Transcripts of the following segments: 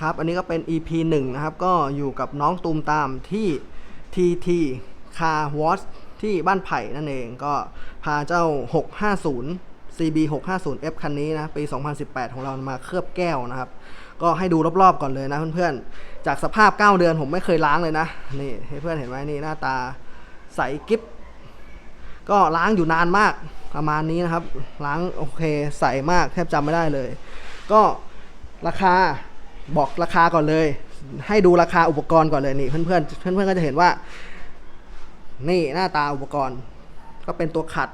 ครับ อันนี้ก็เป็น EP 1 นะครับ ก็อยู่กับน้องตูมตามที่ TT Car Wash ที่บ้านไผ่นั่นเองก็พาเจ้า 650 CB 650 F คันนี้นะ ปี 2018 ของเรามาเคลือบแก้วนะครับ ก็ให้ดูรอบๆก่อนเลยนะเพื่อนๆ จากสภาพ 9 เดือนผมไม่เคยล้างเลยนะ นี่ให้เพื่อนเห็นไหมนี่หน้าตาใสกิ๊บก็ล้างอยู่นานมากประมาณนี้นะครับ ล้างโอเคใสมากแทบจำไม่ได้เลย ก็ราคา บอกราคาก่อนเลย ให้ดูราคาอุปกรณ์ก่อนเลยนี่เพื่อนเพื่อนๆเพื่อนก็จะเห็นว่า นี่หน้าตาอุปกรณ์ ก็เป็นตัวขัด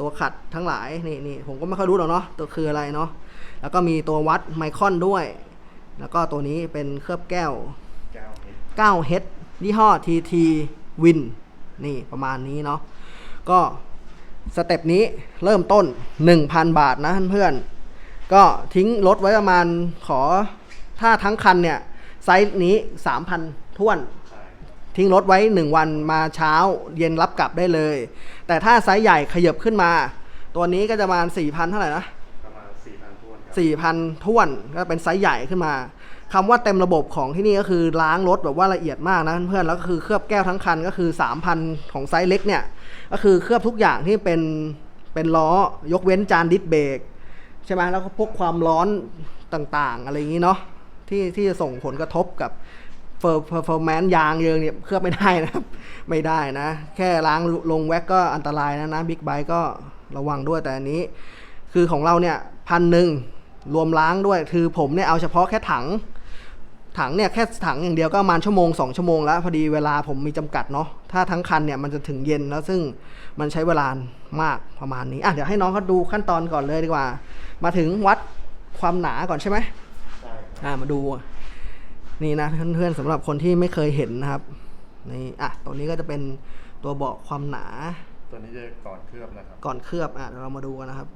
ตัวขัดทั้งหลายนี่นี่ผมก็ไม่ค่อยรู้หรอกเนาะตัวคืออะไรเนาะแล้วก็มีตัววัดไมครอนด้วย แล้วก็ตัวนี้เป็นเคลือบแก้วเก้าเฮด9 h ยี่ห้อ TT Win นี่ประมาณนี้เนาะก็สเต็ปนี้เริ่มต้น 1,000 บาทนะเพื่อนๆก็ทิ้งรถไว้ประมาณขอ ถ้าทั้งคันเนี่ยไซส์นี้ 3,000ท้วนใช่ทิ้งรถไว้ 1 วันมาเช้าเย็นรับกลับได้เลย แต่ถ้าไซส์ใหญ่ขยับขึ้นมา ตัวนี้ก็จะประมาณ4,000 เท่าไหร่นะประมาณสี่พันทวนครับ4,000ท้วนก็เป็นไซส์ใหญ่ขึ้นมาคำว่าเต็มระบบของที่นี่ก็คือล้างรถแบบว่าละเอียดมากนะเพื่อนๆแล้วก็คือเคลือบแก้วทั้งคันก็คือ 3,000 ของไซส์เล็กเนี่ยก็คือเคลือบทุกอย่างที่เป็นเป็นล้อยกเว้นจานดิสเบรกใช่ไหมแล้วก็พวกความร้อนต่างๆ อะไรอย่างนี้เนาะ ที่ที่จะส่งผลกระทบกับเฟอร์เฟอร์แมนยางเยิงเนี่ยเคลือบไม่ได้นะครับ ไม่ได้นะ แค่ล้างลงแว็กก็อันตรายนะนะบิ๊กไบค์ก็ระวังด้วยแต่อันนี้ คือของเราเนี่ยพันหนึ่งรวมล้างด้วย คือผมเนี่ยเอาเฉพาะแค่ถัง ถังเนี่ยแค่ถังอย่างเดียวก็ประมาณชั่วโมง 2 ชั่วโมงแล้ว พอดีเวลาผมมีจำกัดเนาะถ้าทั้งคันเนี่ยมันจะถึงเย็นแล้วซึ่งมันใช้เวลามากประมาณนี้อะเดี๋ยวให้น้องเขาดูขั้นตอนก่อนเลยดีกว่า มาถึงวัดความหนาก่อนใช่ไหม อ่ามาดู นี่นะเพื่อนๆสำหรับคนที่ไม่เคยเห็นนะครับนี่อะตัวนี้ก็จะเป็นตัวบอกความหนา ตัวนี้จะก่อนเคลือบนะครับ ก่อนเคลือบอะเดี๋ยวเรามาดูกันนะครับ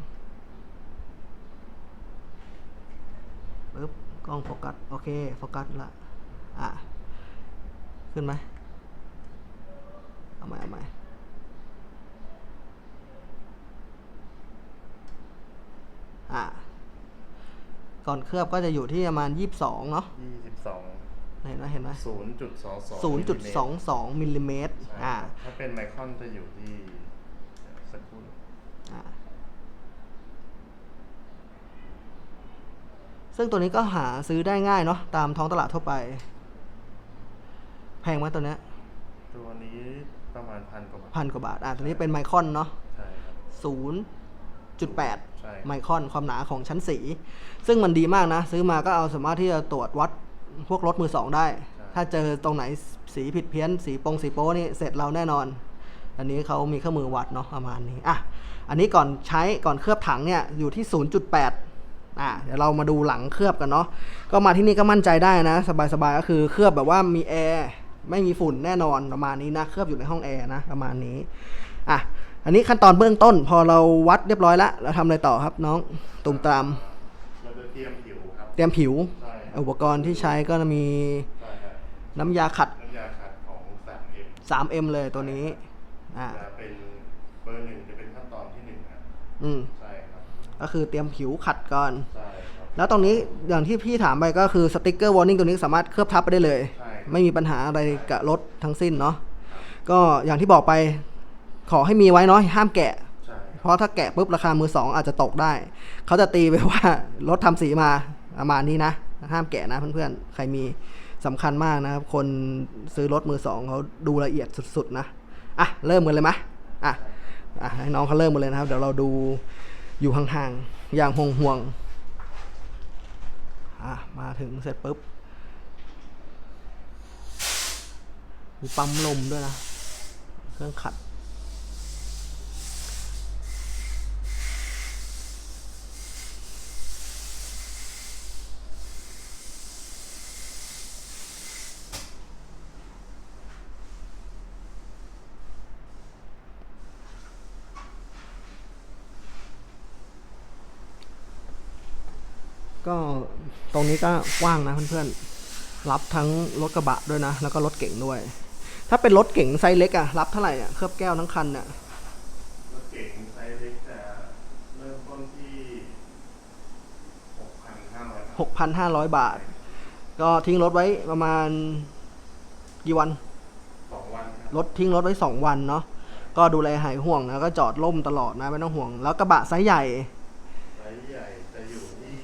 ปึ๊บกล้องโฟกัสโอเคโฟกัสละอะขึ้นไหมเอาใหม่เอาใหม่อะ ก่อนเคลือบก็จะอยู่ที่ประมาณ 22 เนาะยี่สิบสองเห็นไหมเห็นไหมศูนย์จุดสองสอง0.22มิลลิเมตรอ่าถ้าเป็นไมครอนจะอยู่ที่สักครู่อ่าซึ่งตัวนี้ก็หาซื้อได้ง่ายเนาะตามท้องตลาดทั่วไป แพงไหมตัวเนี้ยตัวนี้ประมาณพันกว่าบาทพันกว่าบาท อ่าตัวนี้เป็นไมครอนเนาะใช่ครับ ศูนย์ จุดแปดใช่ไมครอนความหนาของชั้นสี ซึ่งมันดีมากนะ ซื้อมาก็เอาสามารถที่จะตรวจวัดพวกรถมือสองได้ ถ้าเจอตรงไหนสีผิดเพี้ยน สีปงสีโป้นี่เสร็จเราแน่นอน อันนี้เขามีเครื่องมือวัดเนาะประมาณนี้อะอันนี้ก่อนใช้ก่อนเคลือบถังเนี่ยอยู่ที่ 0.8อะเดี๋ยวเรามาดูหลังเคลือบกันเนาะก็มาที่นี่ก็มั่นใจได้นะ สบายๆก็คือเคลือบแบบว่ามีแอร์ไม่มีฝุ่นแน่นอนประมาณนี้นะเคลือบอยู่ในห้องแอร์นะประมาณนี้อะ อันนี้ขั้นตอนเบื้องต้น พอเราวัดเรียบร้อยแล้วเราทำอะไรต่อครับน้องตุ่มตามเราจะเตรียมผิวครับเตรียมผิว ใช่อุปกรณ์ที่ใช้ก็จะมีใช่ครับน้ำยาขัด น้ำยาขัดของสามเอ็ม 3M เลยตัวนี้อ่าจะเป็นเบอร์หนึ่งจะเป็นขั้นตอนที่หนึ่งครับอืมใช่ครับก็คือเตรียมผิวขัดก่อน ใช่ครับ แล้วตรงนี้อย่างที่พี่ถามไปก็คือสติกเกอร์วอร์นิ่งตัวนี้สามารถเคลือบทับไปได้เลย ใช่ครับไม่มีปัญหาอะไรกับรถทั้งสิ้นเนาะก็อย่างที่บอกไป ขอให้มีไว้เนาะห้ามแกะใช่เพราะถ้าแกะปุ๊บราคามือสองอาจจะตกได้ เขาจะตีไปว่ารถทำสีมาประมาณนี้นะ ห้ามแกะนะเพื่อนๆ ใครมีสำคัญมากนะครับ คนซื้อรถมือสองเขาดูละเอียดสุดๆนะอะเริ่มกันเลยไหมอะอะให้น้องเขาเริ่มกันเลยนะครับ เดี๋ยวเราดูอยู่ห่างๆ อย่างห่วงๆอะมาถึงเสร็จปุ๊บมีปั๊มลมด้วยนะ เครื่องขัด ก็ตรงนี้ก็กว้างนะเพื่อนๆ รับทั้งรถกระบะด้วยนะ แล้วก็รถเก่งด้วย ถ้าเป็นรถเก่งไซส์เล็กอะรับเท่าไหร่อะเคลือบแก้วทั้งคันเนี่ยรถเก๋งไซส์เล็กจะเริ่มต้นที่หกพันห้าร้อยหกพันห้าร้อยบาท ก็ทิ้งรถไว้ประมาณกี่วันสองวันครับรถทิ้งรถไว้สองวันเนาะก็ดูแลหายห่วงนะก็จอดล่มตลอดนะไม่ต้องห่วง แล้วกระบะไซส์ใหญ่ ไซส์ใหญ่จะอยู่ที่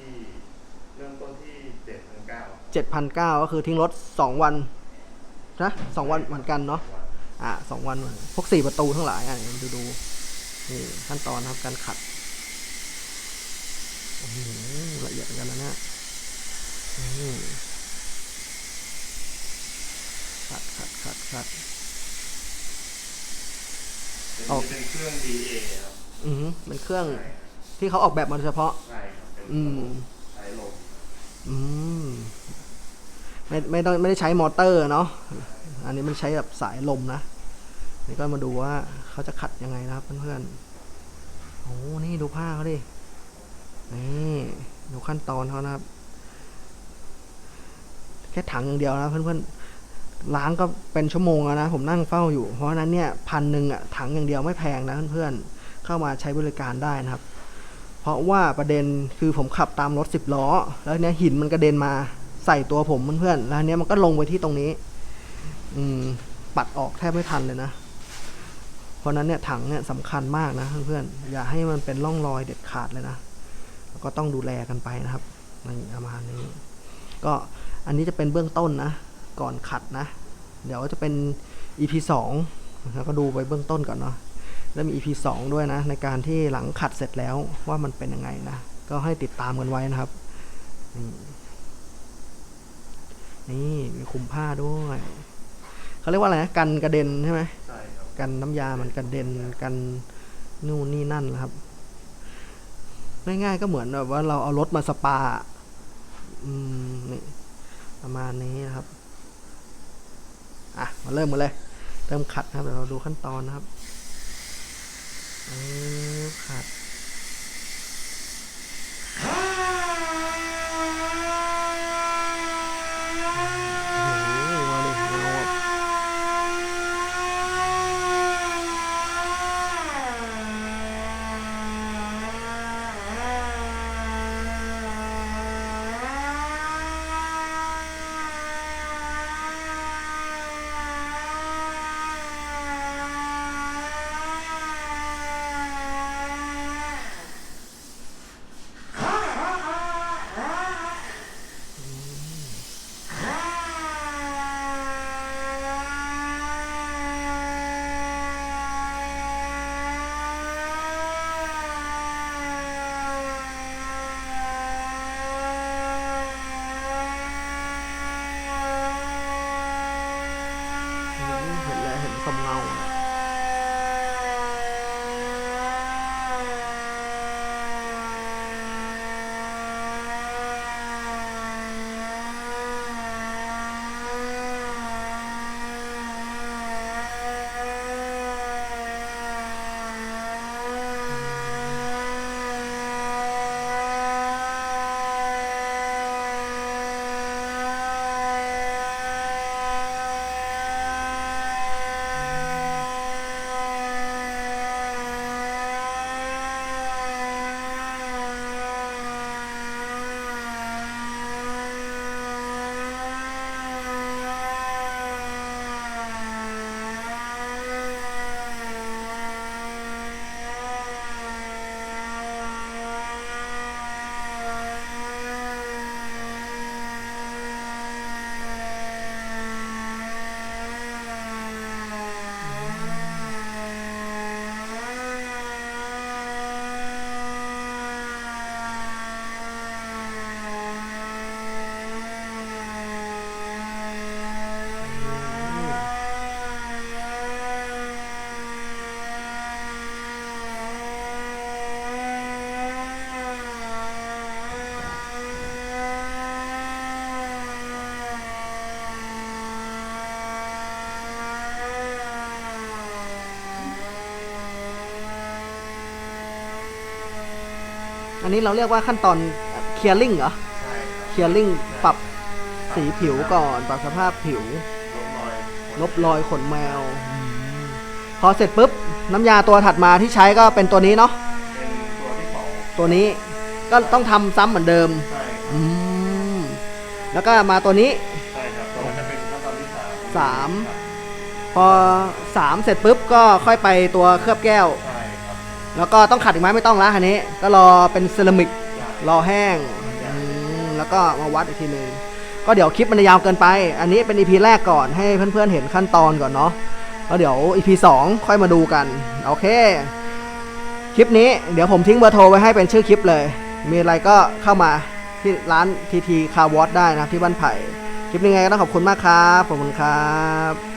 เริ่มต้นที่เจ็ดพันเก้า 7,900 ก็คือทิ้งรถสองวันนะสองวันเหมือนกันเนาะวันอะสองวันเหมือนพวกสี่ประตูทั้งหลายอะดูดูนี่ขั้นตอนนะครับการขัดอื้อหือละเอียดเหมือนกันนะเนี่ยอืมขัดขัดขัดขัดเป็นออกเป็นเครื่อง DA ครับอือหือเป็นเครื่องใช่ครับที่เขาออกแบบมาโดยเฉพาะ ใช่ครับเป็นอืมใช้ลมอืม ไม่ไม่ต้องไม่ได้ใช้มอเตอร์เนาะอันนี้มันใช้แบบสายลมนะนี่ก็มาดูว่าเขาจะขัดยังไงนะครับเพื่อนๆโอ้นี่ดูผ้าเขาดินี่ดูขั้นตอนเขานะครับ แค่ถังอย่างเดียวนะเพื่อนๆล้างก็เป็นชั่วโมงแล้วนะ ผมนั่งเฝ้าอยู่ เพราะนั้นเนี่ยพันหนึ่งอะถังอย่างเดียวไม่แพงนะเพื่อนๆเข้ามาใช้บริการได้นะครับ เพราะว่าประเด็นคือผมขับตามรถสิบล้อ แล้วเนี้ยหินมันกระเด็นมา ใส่ตัวผมเพื่อนๆแล้วเนี้ยมันก็ลงไปที่ตรงนี้ อืม ปัดออกแทบไม่ทันเลยนะ เพราะฉะนั้นเนี่ยถังเนี่ยสำคัญมากนะเพื่อนๆอย่าให้มันเป็นร่องรอยเด็ดขาดเลยนะแล้วก็ต้องดูแลกันไปนะครับนี่ประมาณนี้ ก็อันนี้จะเป็นเบื้องต้นนะ ก่อนขัดนะ เดี๋ยวจะเป็น EP สองแล้วก็ดูไปเบื้องต้นก่อนเนาะแล้วมี EP 2 ด้วยนะ ในการที่หลังขัดเสร็จแล้วว่ามันเป็นยังไงนะ ก็ให้ติดตามกันไว้นะครับ นี่นี่มีคุมผ้าด้วยเขาเรียกว่าอะไรนะกันกระเด็นใช่ไหมใช่ครับกันน้ำยามันกระเด็นกันนู่นนี่นั่นนะครับง่ายๆก็เหมือนแบบว่าเราเอารถมาสปา อืมนี่ประมาณนี้นะครับ อะ มาเริ่มกันเลย เริ่มขัดนะครับ เดี๋ยวเราดูขั้นตอนนะครับเออขัด อันนี้เราเรียกว่าขั้นตอนเคลียร์ลิงเหรอใช่ครับเคลียร์ลิงปรับสีผิวก่อนปรับสภาพผิว ลบรอยลบรอยขนแมว พอเสร็จปุ๊บ น้ำยาตัวถัดมาที่ใช้ก็เป็นตัวนี้เนาะเป็นตัวที่สองตัวนี้ก็ต้องทำซ้ำเหมือนเดิมใช่ครับอืมแล้วก็มาตัวนี้ ใช่ครับตัวนั้นจะเป็นขั้นตอนที่สามสามพอ 3 เสร็จปุ๊บก็ค่อยไปตัวเคลือบแก้ว ใช่ แล้วก็ต้องขัดอีกไหมไม่ต้องละคันนี้ ก็รอเป็นเซรามิกรอแห้งอืมแล้วก็มาวัดอีกทีหนึ่งก็เดี๋ยวคลิปมันจะยาวเกินไป อันนี้เป็น EP แรกก่อนให้เพื่อนๆเห็นขั้นตอนก่อนเนาะแล้วเดี๋ยว EP 2 ค่อยมาดูกัน โอเค คลิปนี้เดี๋ยวผมทิ้งเบอร์โทรไว้ให้เป็นชื่อคลิปเลย มีอะไรก็เข้ามาที่ร้าน TT Car Wash ได้นะที่บ้านไผ่ คลิปนี้ไงก็ต้องขอบคุณมากครับ ขอบคุณครับ